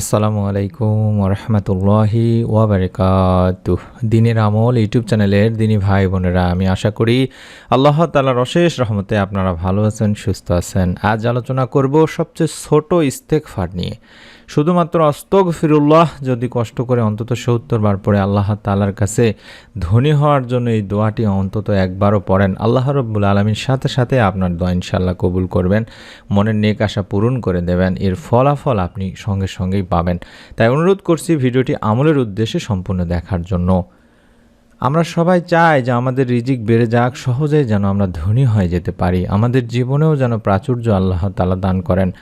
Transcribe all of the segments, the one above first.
আসসালামু আলাইকুম রহমতুল্লাহি ওয়াবারকাত দিনের আমল ইউটিউব চ্যানেলের দিনী ভাই বোনেরা, আমি আশা করি আল্লাহ তালার অশেষ রহমতে আপনারা ভালো আছেন, সুস্থ আছেন। আজ আলোচনা করব সবচেয়ে ছোট ইস্তেকফার নিয়ে। শুধুমাত্র অস্তক ফিরুল্লাহ যদি কষ্ট করে অন্তত সত্তর বার পরে আল্লাহ তালার কাছে ধনী হওয়ার জন্য এই দোয়াটি অন্তত একবারও পড়েন, আল্লাহ রব্বুল আলমীর সাথে সাথে আপনার দোয়া ইনশাল্লাহ কবুল করবেন, মনের নেক আশা পূরণ করে দেবেন, এর ফলাফল আপনি সঙ্গে সঙ্গেই পাবেন। তাই অনুরোধ করছি ভিডিওটি আমলের উদ্দেশ্যে সম্পূর্ণ দেখার জন্য। আমরা সবাই চাই যে আমাদের রিজিক বেড়ে যাক, সহজেই যেন আমরা ধনী হয়ে যেতে পারি। আমাদের জীবনেও যেন প্রাচুর্য আল্লাহ তালা দান করেন।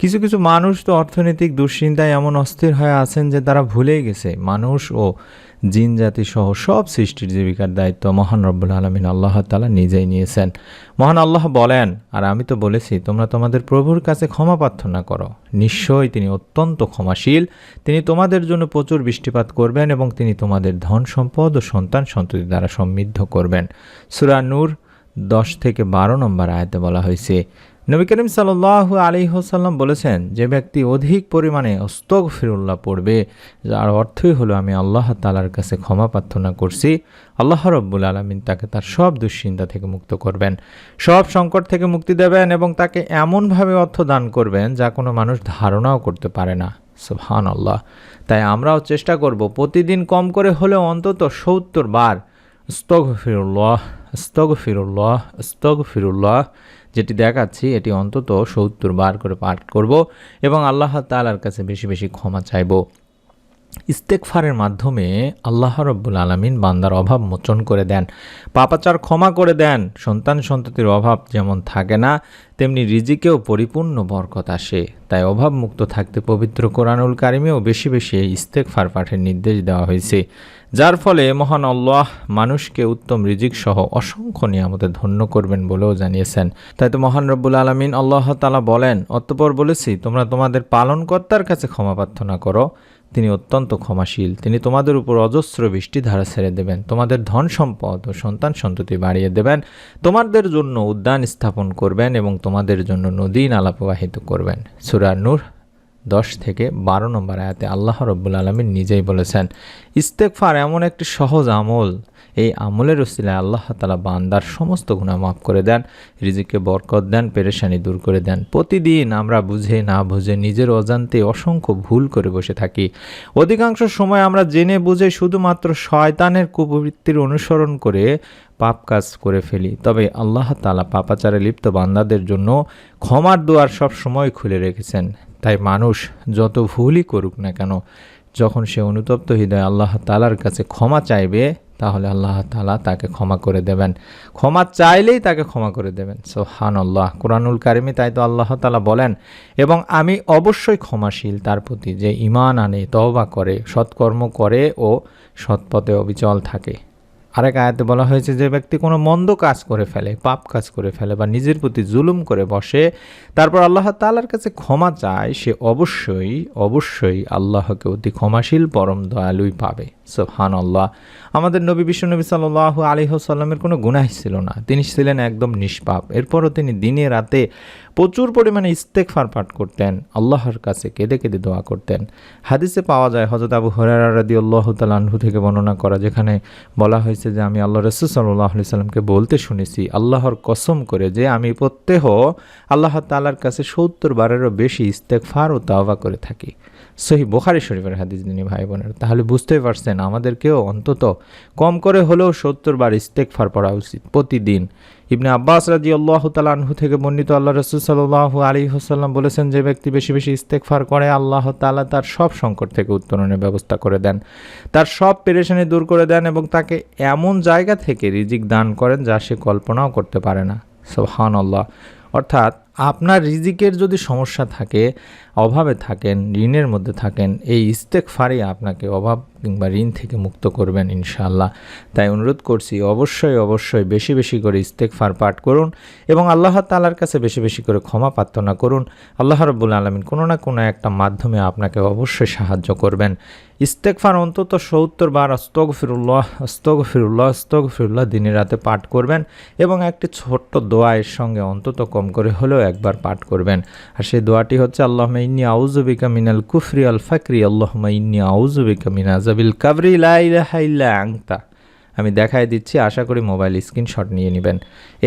কিছু কিছু মানুষ তো অর্থনৈতিক দুশ্চিন্তায় এমন অস্থির হয়ে আছেন যে তারা ভুলেই গেছে। মানুষ ও জিন সহ সব সৃষ্টির জীবিকার দায়িত্ব মহান রব্বুল আলমিন আল্লাহ তালা নিজেই নিয়েছেন। মহান আল্লাহ বলেন, আর আমি তো বলেছি, তোমরা তোমাদের প্রভুর কাছে ক্ষমা প্রার্থনা করো। নিশ্চয়ই তিনি অত্যন্ত ক্ষমাশীল। তিনি তোমাদের জন্য প্রচুর বৃষ্টিপাত করবেন এবং তিনি তোমাদের ধন সম্পদ ও সন্তান সন্ততি দ্বারা সমৃদ্ধ করবেন। সুরা নূর দশ থেকে বারো নম্বর আয়তে বলা হয়েছে নবী করিম সাল্লাহ আলী হোসাল্লাম বলেছেন, যে ব্যক্তি অধিক পরিমাণে অস্তক ফিরুল্লাহ পড়বে, যার অর্থই হলো আমি আল্লাহ তালার কাছে ক্ষমা প্রার্থনা করছি, আল্লাহ রব্বুল আলমিন তাকে তার সব দুশ্চিন্তা থেকে মুক্ত করবেন, সব সংকট থেকে মুক্তি দেবেন এবং তাকে এমনভাবে অর্থ দান করবেন যা কোনো মানুষ ধারণাও করতে পারে না। সুবহান আল্লাহ তাই আমরাও চেষ্টা করব প্রতিদিন কম করে হলেও অন্তত সত্তর বার স্তগ ফিরুল্লাহ স্তগ ফিরুল্লাহ ফিরুল্লাহ যেটি দেখাচ্ছি, এটি অন্তত সত্তর বার করে পাঠ করব এবং আল্লাহ তালার কাছে বেশি বেশি ক্ষমা চাইব। ইস্তেকফারের মাধ্যমে আল্লাহ রব্বুল আলমিন বান্দার অভাব মোচন করে দেন। পাপাচার ক্ষমা করে দেন। সন্তান সন্ততির অভাব যেমন থাকে না, তেমনি রিজিকেও পরিপূর্ণ বরকত আসে। তাই অভাব মুক্ত থাকতে পবিত্র কোরআনুল কারিমেও বেশি বেশি ইস্তেকফার পাঠের নির্দেশ দেওয়া হয়েছে। যার ফলে মহান আল্লাহ মানুষকে উত্তম রিজিক সহ অসংখ্য নিয়ামতে ধন্য করবেন বলেও জানিয়েছেন। তাই তো মহান রব্বুল আলমিন আল্লাহ তালা বলেন, অতপর বলেছি, তোমরা তোমাদের পালনকর্তার কাছে ক্ষমা প্রার্থনা করো। তিনি অত্যন্ত ক্ষমাশীল। তিনি তোমাদের উপর অজস্র বৃষ্টি ধারা ছেড়ে দেবেন। তোমাদের ধন সম্পদ ও সন্তান সন্ততি বাড়িয়ে দেবেন। তোমাদের জন্য উদ্যান স্থাপন করবেন এবং তোমাদের জন্য নদী নালা প্রবাহিত করবেন। সুরানুর নূর দশ থেকে বারো নম্বর আয়াতে আল্লাহ রব্বুল আলমিন নিজেই বলেছেন ইস্তেকফার এমন একটি সহজ আমল। এই আমলের ওসিলায় আল্লাহ তালা বান্দার সমস্ত গুণা মাফ করে দেন, রিজিকে বরকত দেন, পেরেশানি দূর করে দেন। প্রতিদিন আমরা বুঝে না বুঝে নিজের অজান্তে অসংখ্য ভুল করে বসে থাকি। অধিকাংশ সময় আমরা জেনে বুঝে শুধুমাত্র শয়তানের কুপবৃত্তির অনুসরণ করে পাপ কাজ করে ফেলি। তবে আল্লাহ তালা পাপাচারে লিপ্ত বান্দাদের জন্য ক্ষমার দুয়ার সব সময় খুলে রেখেছেন। তাই মানুষ যত ভুলই করুক না কেন, যখন সে অনুতপ্ত হৃদয় আল্লাহ তালার কাছে ক্ষমা চাইবে, তাহলে আল্লাহ তালা তাকে ক্ষমা করে দেবেন। ক্ষমা চাইলেই তাকে ক্ষমা করে দেবেন। সো হান আল্লাহ কোরআনুল কারিমি তাই তো আল্লাহ তালা বলেন, এবং আমি অবশ্যই ক্ষমাশীল, তার প্রতি যে ইমান আনে, তওবা করে, সৎকর্ম করে ও সৎপথে অবিচল থাকে। আরেক আয়াতে বলা হয়েছে যে ব্যক্তি কোনো মন্দ কাজ করে ফেলে, পাপ কাজ করে ফেলে বা নিজের প্রতি জুলুম করে বসে, তারপর আল্লাহ তালার কাছে ক্ষমা চায়, সে অবশ্যই অবশ্যই আল্লাহকে অতি ক্ষমাশীল, পরম দয়ালুই পাবে। সোহান আল্লাহ আমাদের নবী বিশ্বনবী সাল্লাহ আলিহসাল্লামের কোনো গুনাহ ছিল না। তিনি ছিলেন একদম নিষ্পাপ। এরপরও তিনি দিনে রাতে প্রচুর পরিমাণে ইস্তেকফার পাঠ করতেন, আল্লাহর কাছে কেঁদে কেঁদে দোয়া করতেন। হাদিসে পাওয়া যায় হজরত আবু হরারা আল্লাহ তালাহু থেকে বর্ণনা করা, যেখানে বলা হয়েছে যে, আমি আল্লাহ রসুল সাল্লাহ আলি সাল্লামকে বলতে শুনেছি, আল্লাহর কসম করে যে, আমি প্রত্যেহ আল্লাহ তালার কাছে সত্তর বারেরও বেশি ইস্তেকফার ও তাওবা করে থাকি। সহি বোখারি শরীফের হাদিস দিনী ভাই বোনের। তাহলে বুঝতেই পারছেন আমাদেরকেও অন্তত কম করে হলেও সত্তর বার ইস্তেকফার পড়া উচিত প্রতিদিন। ইবনে আব্বাস রাজি আল্লাহ তালাহু থেকে বর্ণিত আল্লাহ রসুল সাল্লাহ আলী হাসাল্লাম বলেছেন, যে ব্যক্তি বেশি বেশি ইস্তেকফার করে, আল্লাহ তালা তার সব সংকট থেকে উত্তরণের ব্যবস্থা করে দেন। তার সব পেরেশানি দূর করে দেন এবং তাকে এমন জায়গা থেকে রিজিক দান করেন যা সে কল্পনাও করতে পারে না। সোহান আল্লাহ অর্থাৎ আপনার রিজিকের যদি সমস্যা থাকে, অভাবে থাকেন, ঋণের মধ্যে থাকেন, এই ইস্তেক ফারি আপনাকে অভাব কিংবা ঋণ থেকে মুক্ত করবেন ইনশাআল্লাহ। তাই অনুরোধ করছি, অবশ্যই অবশ্যই বেশি বেশি করে ইস্তেক ফার পাঠ করুন এবং আল্লাহ তালার কাছে বেশি বেশি করে ক্ষমা প্রার্থনা করুন। আল্লাহ রব্বুল আলমিন কোনো না কোনো একটা মাধ্যমে আপনাকে অবশ্যই সাহায্য করবেন। ইস্তেকফার অন্তত সত্তর বার অস্তক ফিরুল্লাহ অস্তক ফিরুল্লাহ অস্তক ফিরুল্লাহ দিনে রাতে পাঠ করবেন এবং একটি ছোট্ট দোয়া এর সঙ্গে অন্তত কম করে হলেও একবার পাঠ করবেন। আর সেই দোয়াটি হচ্ছে আল্লাহ ইন্নি আউজুবিকা মিনাল কুফরি আল ফাকরি আল্লাহ ইন্নি আউজুবিকা মিনা আজাবিল কাবরি, লা ইলাহা ইল্লা আংতা আমি দেখায় দিচ্ছি, আশা করি মোবাইল স্ক্রিনশট নিয়ে নেবেন।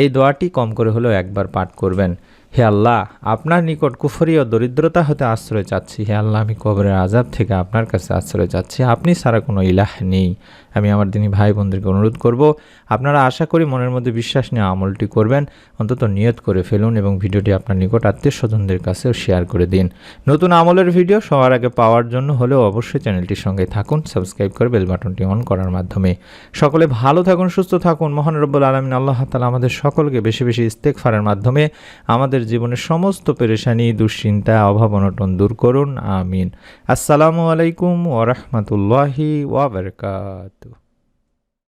এই দোয়াটি কম করে হলেও একবার পাঠ করবেন। হে আল্লাহ, আপনার নিকট কুফরি ও দরিদ্রতা হতে আশ্রয় চাচ্ছি। হে আল্লাহ, আমি কবরের আজাব থেকে আপনার কাছে আশ্রয় চাচ্ছি। আপনি ছাড়া কোনো ইলাহ নেই। আমি আমার দিনী ভাই বোনদেরকে অনুরোধ করব, আপনারা আশা করি মনের মধ্যে বিশ্বাস নিয়ে আমলটি করবেন। অন্তত নিয়ত করে ফেলুন এবং ভিডিওটি আপনার নিকট আত্মীয় স্বজনদের কাছেও শেয়ার করে দিন। নতুন আমলের ভিডিও সবার আগে পাওয়ার জন্য হলেও অবশ্যই চ্যানেলটির সঙ্গে থাকুন, সাবস্ক্রাইব করে বেল বাটনটি অন করার মাধ্যমে। সকলে ভালো থাকুন, সুস্থ থাকুন। মহান রব্বুল আলমিন আল্লাহ তালা আমাদের সকলকে বেশি বেশি ইস্তেকফারের মাধ্যমে আমাদের জীবনের সমস্ত পেরেশানি দুশ্চিন্তা অভাব অনটন দূর করুন। আমিন। আসসালামু আলাইকুম ওরহমতুল্লাহি ওয়াবারকাত